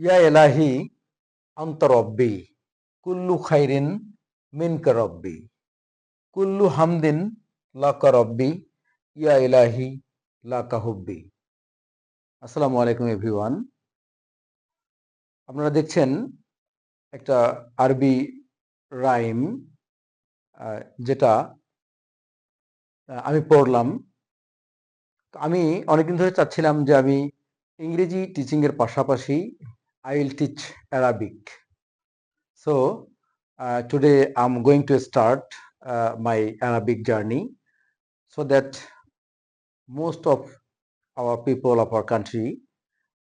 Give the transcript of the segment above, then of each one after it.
ইয়া এলাহি অন্তরব্বি কুল্লু খাইরিন মিনকা রব্বি, কুল্লু হামদিন লাকা রব্বি, ইয়া ইলাহি লাকা হুব্বি। আসসালামু আলাইকুম এভরিওয়ান। আপনারা দেখছেন একটা আরবি রাইম যেটা আমি পড়লাম। আমি অনেকদিন ধরে চাচ্ছিলাম যে আমি ইংরেজি টিচিংয়ের এর I will teach Arabic. So uh, today I'm going to start uh, my Arabic journey so that most of our people of our country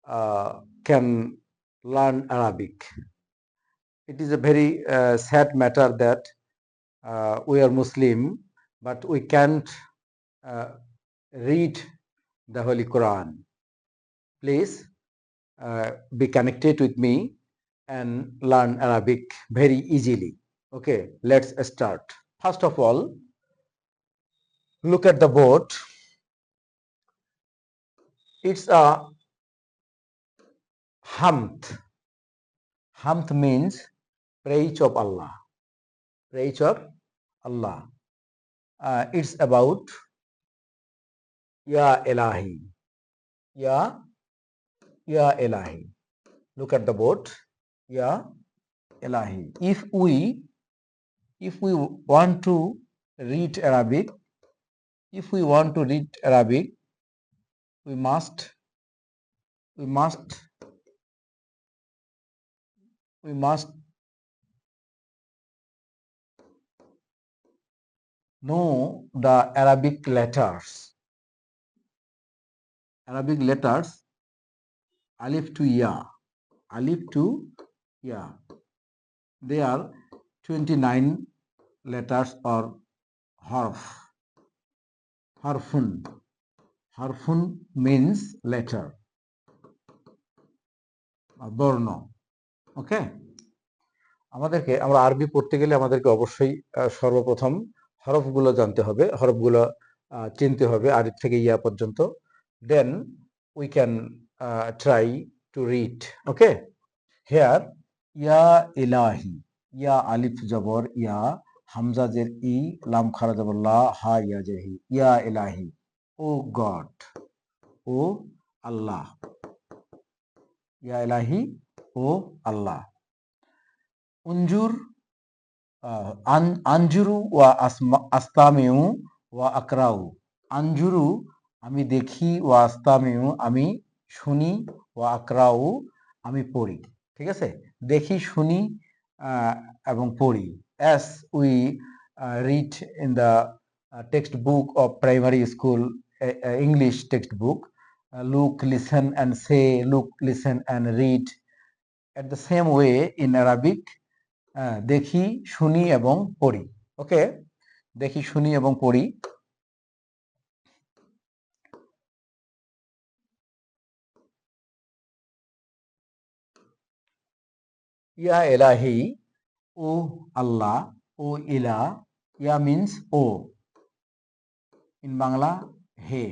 uh, can learn Arabic. It is a very uh, sad matter that uh, we are Muslim but we can't uh, read the Holy Quran. Please be connected with me and learn Arabic very easily. Okay, let's start. First of all, look at the board. It's a hamd. Hamd means praise of Allah. Praise of Allah. Uh, it's about Ya Ilahi. Ya, Ya Ilahi. Look at the board. Ya Ilahi. If we, if we want to read Arabic, if we want to read Arabic, we must, we must, we must know the Arabic letters. Arabic letters, alif to ya, alif to ya. They are 29 letters or harf. Harfun. Harfun means letter. বর্ণ ওকে আমাদেরকে আমরা আরবি পড়তে গেলে আমাদেরকে অবশ্যই সর্বপ্রথম হরফগুলো জানতে হবে হরফগুলো চিনতে হবে আরিফ থেকে ইয়া পর্যন্ত then we can okay here ইয়া ইলাহি ইয়া আলিফ জবর ইয়া হামজা জের ই লাম খারা জবর লা হা ইয়া জের হি ইয়া ইলাহি ও গড ও আল্লাহ ইয়া ইলাহি ও আল্লাহ উঞ্জুর আহ, আন- আঞ্জুরু ওয়া আস্তামিউ ওয়া আকরাউ আঞ্জুরু আমি দেখি ওয়া আস্তামিউ আমি শুনি ওয়া আকরাউ আমি পড়ি, ঠিক আছে? দেখি, শুনি এবং পড়ি। As we read in the textbook of primary school English textbook look listen and say look listen and read at the same way in Arabic দেখি, শুনি এবং পড়ি ওকে দেখি, শুনি এবং পড়ি। ইয়া এলাহি, ও আল্লাহ, ও ইলা, ইয়া মিন্স ও। ইন বাংলা, হে।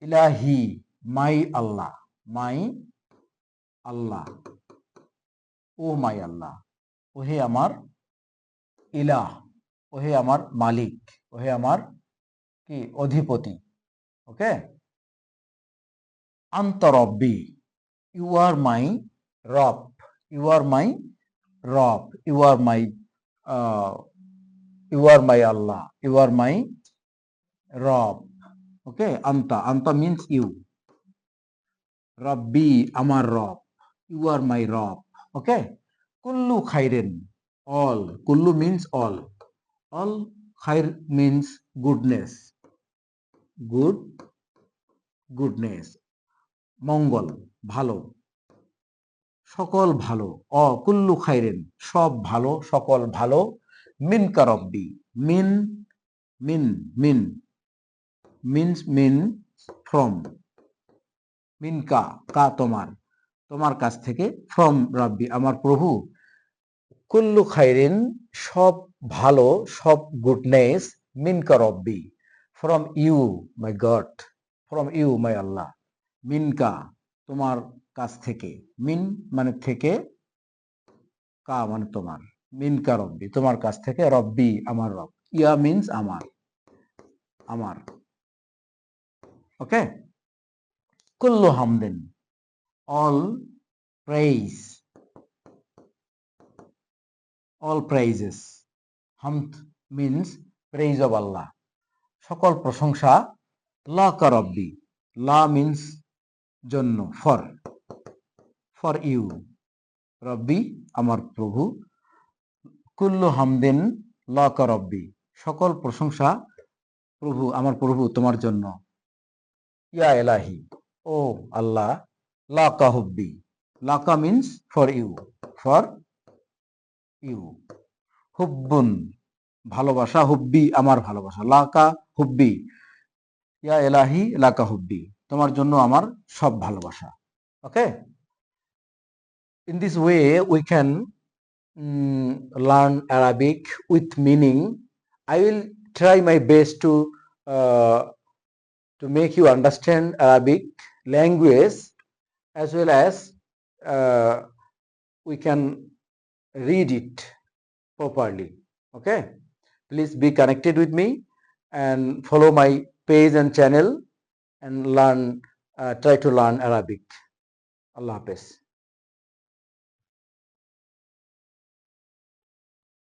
ইলাহি, মাই আল্লাহ মাই আল্লাহ। ও মাই আল্লাহ, ওহে আমার ইলাহ, ওহে আমার মালিক, ওহে আমার কি, অধিপতি, ওকে? আন্তরব্বি ইউ আর মাই রব। ইউ আর মাই রব you are my you are my Allah you are my রব ওকে আন্তা আন্তা মিন্স ইউ রব্বি আমার রব ইউ আর মাই রব ওকে কুল্লু খাইরেন অল কুল্লু মিন্স অল অল খাইর মিন্স গুডনেস গুড গুডনেস মঙ্গল ভালো সকল ভালো, অ, কুল্লু খাইরেন, সব ভালো, সকল ভালো মিন কারব্বি মিন মিন মিন মিন্স মিন ফ্রম মিন কা কা তোমার তোমার কাছ থেকে ফ্রম রাব্বি, আমার প্রভু। কুল্লু খাইরিন, সব ভালো, সব গুডনেস, মিনকা রব্বি, from you, my God, from you, my Allah, মিনকা তোমার কাছ থেকে। মিন মানে থেকে, কা মানে তোমার। মিন কা রব্বি, তোমার কাছ থেকে রব্বি আমার রব। ইয়া মিনস আমার আমার। ওকে? কুল্লু হামদিন, অল প্রাইজ, অল প্রাইজেস। হামদ মিনস প্রেইজ অব আল্লাহ। সকল প্রশংসা লা কা রব্বি, লা মিনস জন্য ফর ফর ইউ রব্বি, আমার প্রভু। কুল্লু হামদিন লা কা রব্বি। সকল প্রশংসা প্রভু, আমার প্রভু তোমার জন্য। ইয়া এলাহি, ও আল্লাহ, লাকা হুব্বি। লাকা means for you for you হুব্বুন, ভালোবাসা, হুব্বি, আমার ভালোবাসা। লাকা হুব্বি। ইয়া এলাহি, লাকা হুব্বি। তোমার জন্য আমার সব ভালোবাসা ওকে way we can mm, learn arabic with meaning i will try my best to uh, to make you understand arabic language as well as uh, we can read it properly okay please be connected with me and follow my page and channel and learn uh, try to learn arabic. Allah hafiz